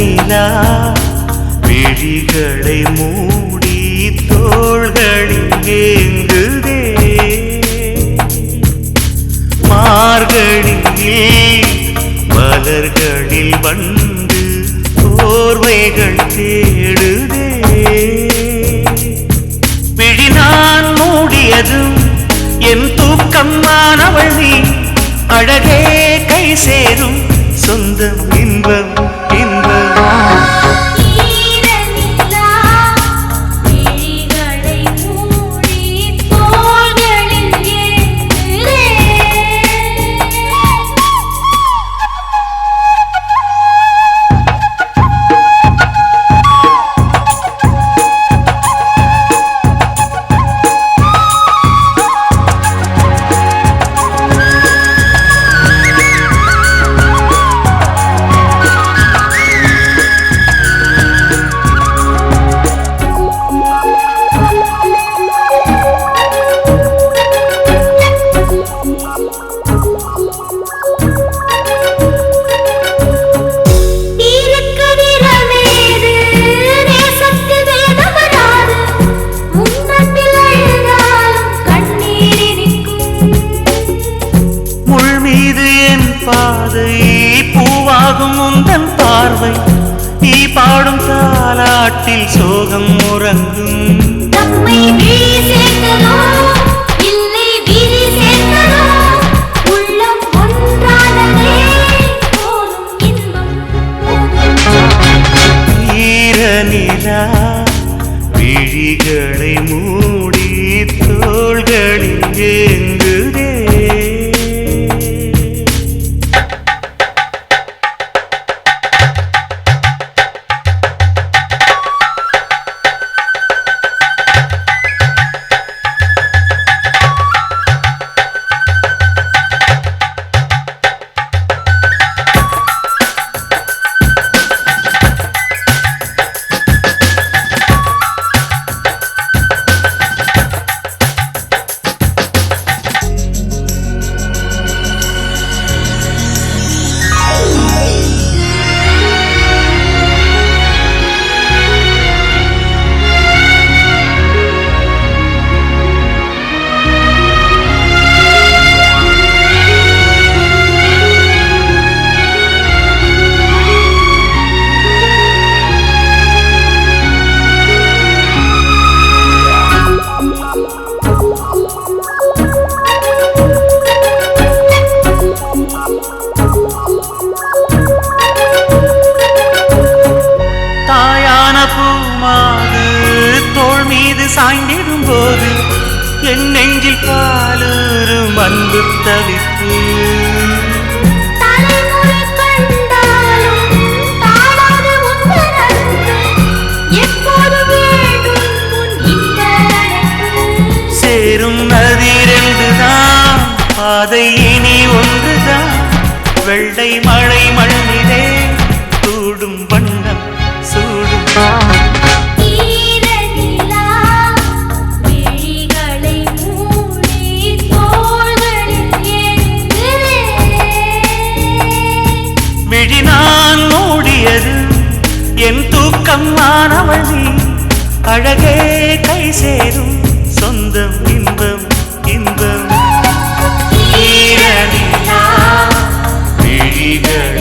நிலா விழிகளை மூடி தோள்களில் ஏங்குதே மார்கழியில் மலர்களில் வந்து போர்வைகள் தேடுதே. விழி நான் மூடியதும் என் தூக்கம் மாணவள் நீ. அழகே கை சேரும் சொந்தம் பார்வை நீ பாடும் தாலாட்டில் சோகம் உறங்கும். நிலா விழிகளை மூடி தோள்களில் மீது சாய்ந்திடும் போது என் நெஞ்சில் பாலூரும் அன்பு தவிப்பு சேரும் நதி ரெண்டுதான் பாதை இனி ஒன்றுதான். வெள்ளை மழை மாணவள் நீ அழகே கை சேரும் சொந்தம் இன்பம் இன்பம். ஈரநிலா விழிகளை